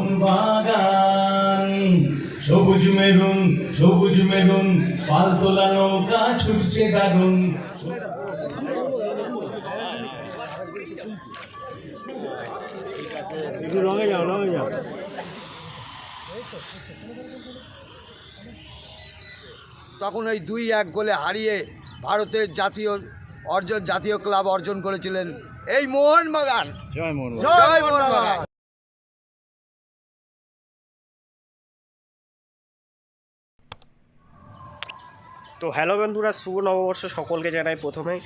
মোহনবাগান, সবুজ মেরুন সবুজ মেরুন, পালতোলা নৌকা ছুটছে দারুণ একটু রঙে যাও রঙে তখন ওই দুই এক গোলে হারিয়ে ভারতের জাতীয় অর্জন জাতীয় ক্লাব অর্জন করেছিলেন এই মোহনবাগান। জয় মোহন জয় মোহনবাগান। তো হ্যালো বন্ধুরা, শুভ নববর্ষ সকলকে জানাই প্রথমেই।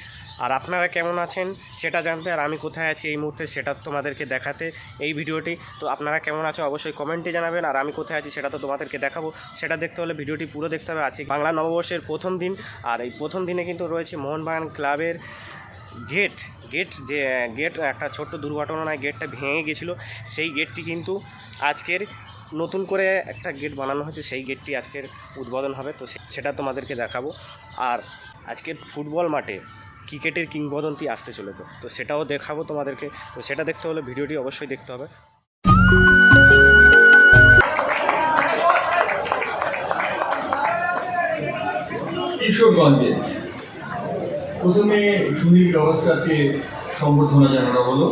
আর আপনারা কেমন আছেন সেটা জানতে আর আমি কোথায় আছি এই মুহূর্তে সেটা তোমাদেরকে দেখাতে এই ভিডিওটি। তো আপনারা কেমন আছো অবশ্যই কমেন্টে জানাবেন, আর আমি কোথায় আছি সেটা তো তোমাদেরকে দেখাবো। সেটা দেখতে হলে ভিডিওটি পুরো দেখতে হবে। আছে বাংলা নববর্ষের প্রথম দিন, আর এই প্রথম দিনে কিন্তু রয়েছে মোহনবাগান ক্লাবের গেট। গেট যে, গেট, একটা ছোট্ট দুর্ঘটনায় গেটটা ভেঙে গেছিল। সেই গেটটি কিন্তু আজকের নতুন করে একটা গেট বানানো হয়েছে, সেই গেটটি আজকের উদ্বোধন হবে, তো সেটা তোমাদেরকে দেখাবো। আর আজকের ফুটবল মাঠে ক্রিকেটের কিংবদন্তি আসতে চলেছে, তো সেটাও দেখাবো তোমাদেরকে। তো সেটা দেখতে হলে ভিডিওটি অবশ্যই দেখতে হবে। কিশোরগঞ্জে প্রথমে সুনীল গাভাস্কারকে সম্বর্ধনা জানানো হলো।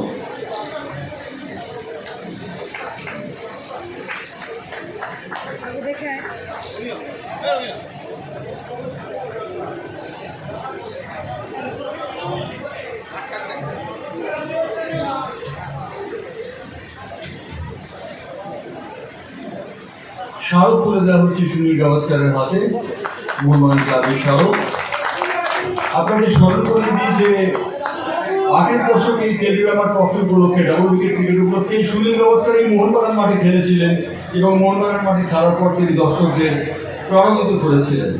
স্মারক তুলে দেওয়া হচ্ছে সুনীল গাভাস্কারের হাতে, মোহনবাগান ক্লাবের স্মারক আপনাকে স্মরণ করে দিই যে আগের দশকে এই টেলিগ্রামার ট্রফি উপলক্ষে ডাবল উইকেট ক্রিকেট উপলক্ষে সুনীল গাভাস্কার এই মোহনবাগান মাঠে খেলেছিলেন। এবং মোহনবাগান মাঠে খেলার পর তিনি দর্শকদের প্রভাবিত করেছিলেন।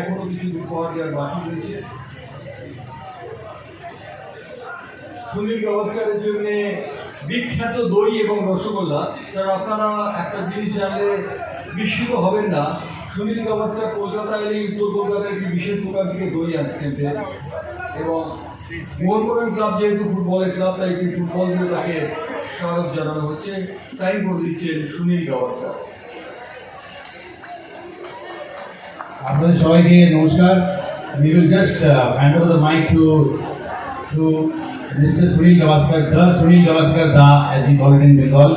এখনও কিছু উপহার দেওয়ার বাকি রয়েছে। সুনীল গাভাস্কারের জন্য বিখ্যাত দই এবং রসগোল্লা। তার আপনারা একটা জিনিস জানলে বিস্মিত হবেন না। সুনীল গাভাস্কার কলকাতা এলে উত্তর কলকাতার একটি বিশেষ দোকান থেকে দই আনতেন এবং মোহনবাগান ক্লাব যেহেতু ফুটবলের ক্লাব, তাই একটি ফুটবল দিয়ে তাকে স্মারক জানানো হচ্ছে সাইন দিচ্ছেন সুনীল গাভাস্কার আপনাদের সবাইকে নমস্কার we will just uh, hand over the mic to to Mr. Sunil Gavaskar, the Sunil Gavaskar Da, as we call it in Bengal.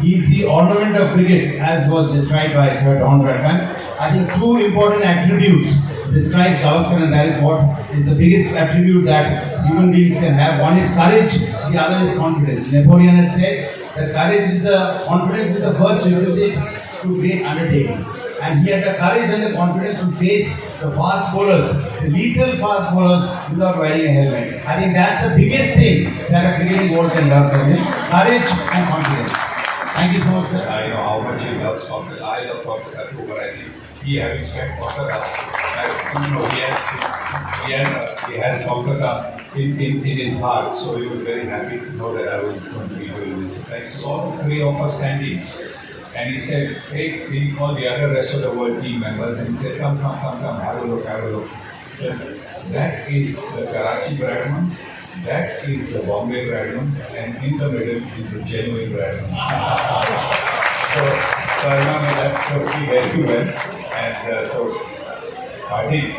He is the ornament of cricket, as was described by Sir Don Bradman. I think two important attributes describes Gavaskar, and that is what is the biggest attribute that human beings can have. One is courage, the other is confidence. Napoleon had said that courage is the confidence is the first requisite to great undertakings. And he had the courage and the confidence to face the fast bowlers, the lethal fast bowlers without wearing a helmet. I think that's the biggest thing that a cricketing world can learn from him. Courage and confidence. Thank you so much, sir. I know how much he loves Kolkata. I love Kolkata too, but I think he having spent Kolkata, as you know, he has his, he has, he has Kolkata in, in, in his heart. So he was very happy to know that I was going to be doing this. I saw the three of us standing. And he said, hey, he called the other rest of the world team members and he said, come, come, come, come, have a look, have a look. So that is the Karachi Bradman, that is the Bombay Bradman, and in the middle is the genuine Bradman. so, so I remember that totally very well. And uh, so I think,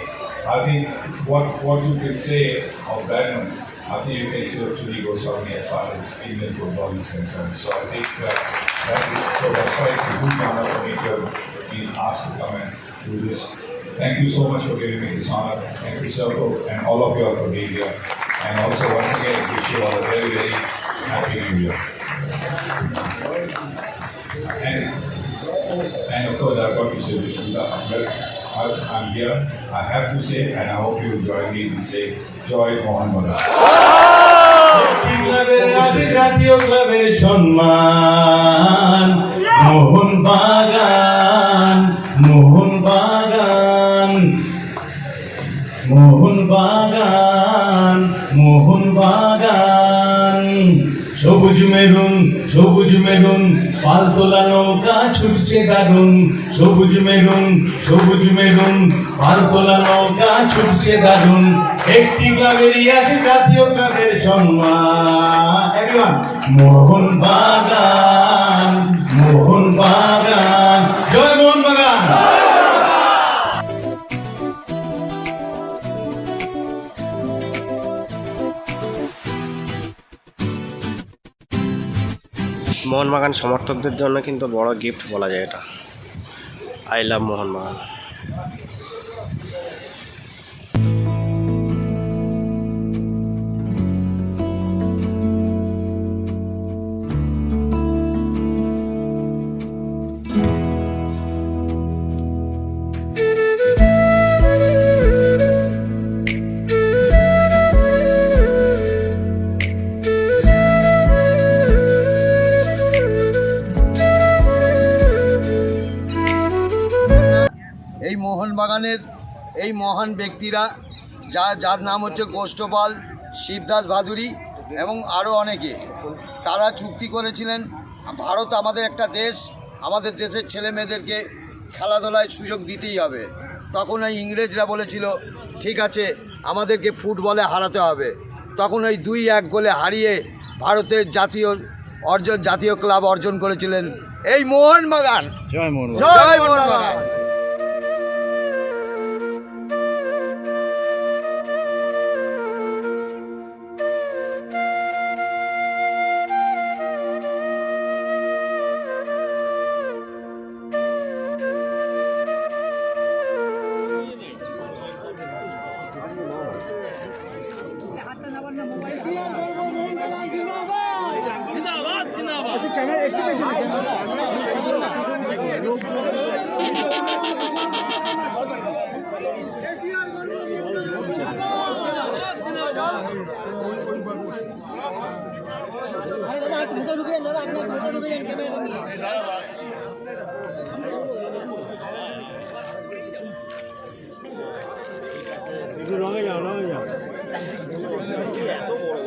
I think what, what you can say of Bradman, I think you can say of Chudi Goswami as far as Indian football is concerned. So I think uh, that is, so that's why it's a huge honor for me to have been asked to come and do this. Thank you so much for giving me this honor. Thank you, Serpo, and all of you all for being here. And also, once again, wish you all a very, very happy new year. And, and of course, I've got to say, I'm here. I have to say, and I hope you join me in saying, Joy Mohan Bagan. ক্লাবের সবুজ maroon সবুজ maroon পালতোলা নৌকা ছুটছে দারুণ সবুজ maroon সবুজ maroon পালতোলা নৌকা ছুটছে দারুণ। একটি ক্লাবেরই আছে জাতীয় ক্লাবের সম্মান। মোহন বাগান মোহন বাগান। জয় মোহন বাগান। মোহনবাগান সমর্থকদের জন্য কিন্তু বড় গিফট বলা যায় এটা। আই লাভ মোহনবাগান মোহনবাগানের এই মহান ব্যক্তিরা যা যার নাম হচ্ছে গোষ্ঠপাল শিবদাস ভাদুরী এবং আরও অনেকে তারা চুক্তি করেছিলেন ভারত আমাদের একটা দেশ আমাদের দেশের ছেলে মেয়েদেরকে খেলাধুলায় সুযোগ দিতেই হবে। তখন ওই ইংরেজরা বলেছিল ঠিক আছে আমাদেরকে ফুটবলে হারাতে হবে। তখন ওই দুই এক গোলে হারিয়ে ভারতের জাতীয় অর্জন জাতীয় ক্লাব অর্জন করেছিলেন এই মোহনবাগান। জয় মোহন জয় মোহনবাগান। রঙে যাও রঙে যাও এত বড়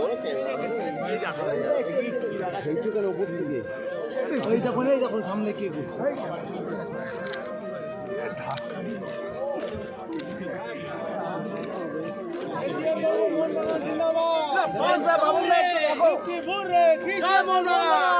সামনে কে জিন্দাবাদ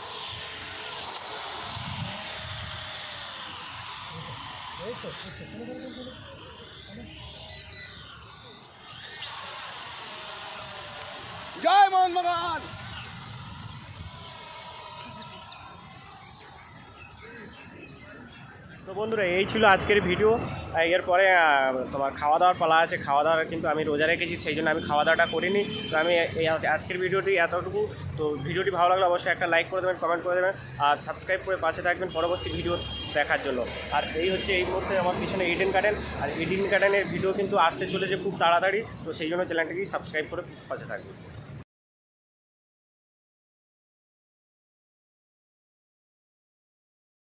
জয় মোহনবাগান তো বন্ধুরা এই ছিল আজকের ভিডিও। এরপরে তোমার খাওয়া দাওয়ার পালা আছে খাওয়া দাওয়ার কিন্তু আমি রোজা রেখেছি, সেই জন্য আমি খাওয়া দাওয়াটা করিনি। তো আমি এই আজকের ভিডিওটি এতটুকু। তো ভিডিওটি ভালো লাগলে অবশ্যই একটা লাইক করে দেবেন, কমেন্ট করে দেবেন, আর সাবস্ক্রাইব করে পাশে থাকবেন পরবর্তী ভিডিও দেখার জন্য। আর এই হচ্ছে এই মুহূর্তে আমার পিছনে ইডেন গার্ডেন আর ইডেন গার্ডেনের ভিডিও কিন্তু আসতে চলেছে খুব তাড়াতাড়ি, তো সেই জন্য চ্যানেলটিকে সাবস্ক্রাইব করে পাশে থাকবেন।